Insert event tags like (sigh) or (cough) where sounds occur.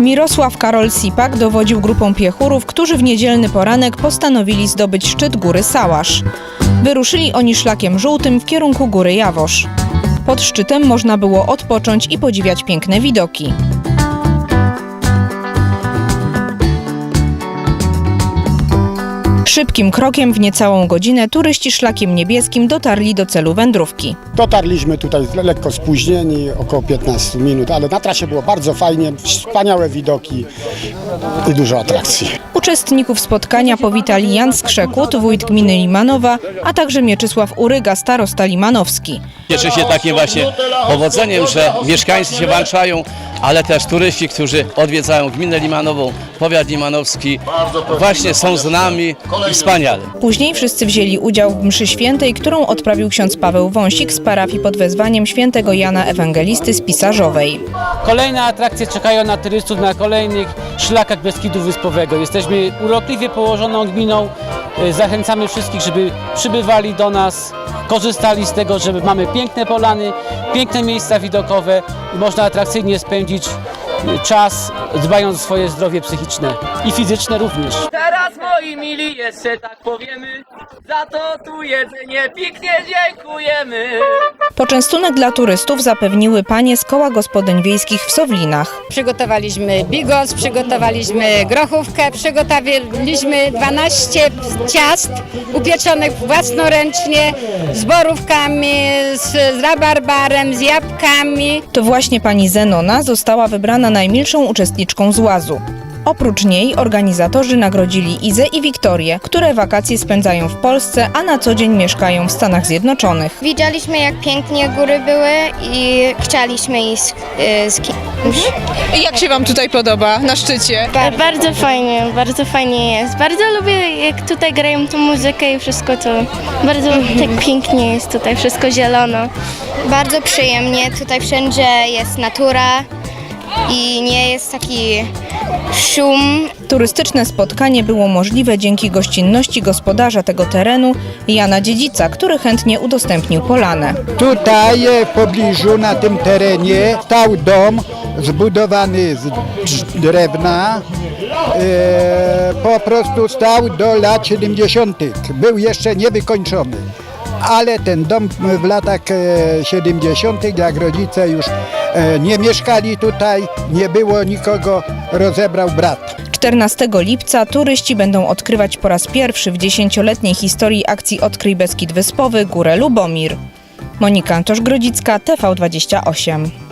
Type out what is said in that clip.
Mirosław Karol Sipak dowodził grupą piechurów, którzy w niedzielny poranek postanowili zdobyć szczyt góry Sałasz. Wyruszyli oni szlakiem żółtym w kierunku góry Jawosz. Pod szczytem można było odpocząć i podziwiać piękne widoki. Szybkim krokiem w niecałą godzinę turyści szlakiem niebieskim dotarli do celu wędrówki. Dotarliśmy tutaj lekko spóźnieni, około 15 minut, ale na trasie było bardzo fajnie, wspaniałe widoki i dużo atrakcji. Uczestników spotkania powitali Jan Skrzekut, wójt gminy Limanowa, a także Mieczysław Uryga, starosta limanowski. Cieszę się takim właśnie powodzeniem, że mieszkańcy się włączają, ale też turyści, którzy odwiedzają gminę Limanową, powiat limanowski, właśnie są z nami i wspaniale. Później wszyscy wzięli udział w mszy świętej, którą odprawił ksiądz Paweł Wąsik z parafii pod wezwaniem świętego Jana Ewangelisty z Pisarzowej. Kolejne atrakcje czekają na turystów na kolejnych szlakach Beskidu Wyspowego. Jesteśmy urokliwie położoną gminą. E, Zachęcamy wszystkich, żeby przybywali do nas, korzystali z tego, że mamy piękne polany, piękne miejsca widokowe i można atrakcyjnie spędzić e, czas, dbając o swoje zdrowie psychiczne i fizyczne również. Teraz moi mili jeszcze tak powiemy Za to tu jedzenie pięknie dziękujemy Poczęstunek dla turystów zapewniły panie z koła gospodyń wiejskich w Sowlinach. Przygotowaliśmy bigos, przygotowaliśmy grochówkę, przygotowaliśmy 12 ciast upieczonych własnoręcznie z borówkami, z, z rabarbarem, z jabłkami. To właśnie pani Zenona została wybrana najmilszą uczestniczką z łazu. Oprócz niej organizatorzy nagrodzili Izę i Wiktorię, które wakacje spędzają w Polsce, a na co dzień mieszkają w Stanach Zjednoczonych. Widzieliśmy jak pięknie góry były i chcieliśmy iść z, y, z kimś. Jak się Wam tutaj podoba na szczycie? Bardzo fajnie, bardzo fajnie jest. Bardzo lubię jak tutaj grają tą muzykę i wszystko to bardzo tak (laughs) pięknie jest tutaj, wszystko zielono. Bardzo przyjemnie, tutaj wszędzie jest natura i nie jest taki szum. Turystyczne spotkanie było możliwe dzięki gościnności gospodarza tego terenu, Jana Dziedzica, który chętnie udostępnił polanę. Tutaj e, w pobliżu na tym terenie stał dom zbudowany z drewna. E, po prostu stał do lat 70. Był jeszcze niewykończony. Ale ten dom w latach e, 70., jak rodzice już e, nie mieszkali tutaj, nie było nikogo, rozebrał brat. 14 lipca turyści będą odkrywać po raz pierwszy w dziesięcioletniej historii akcji Odkryj Beskid Wyspowy Górę Lubomir. Monika Antosz-Grodzicka, TV28.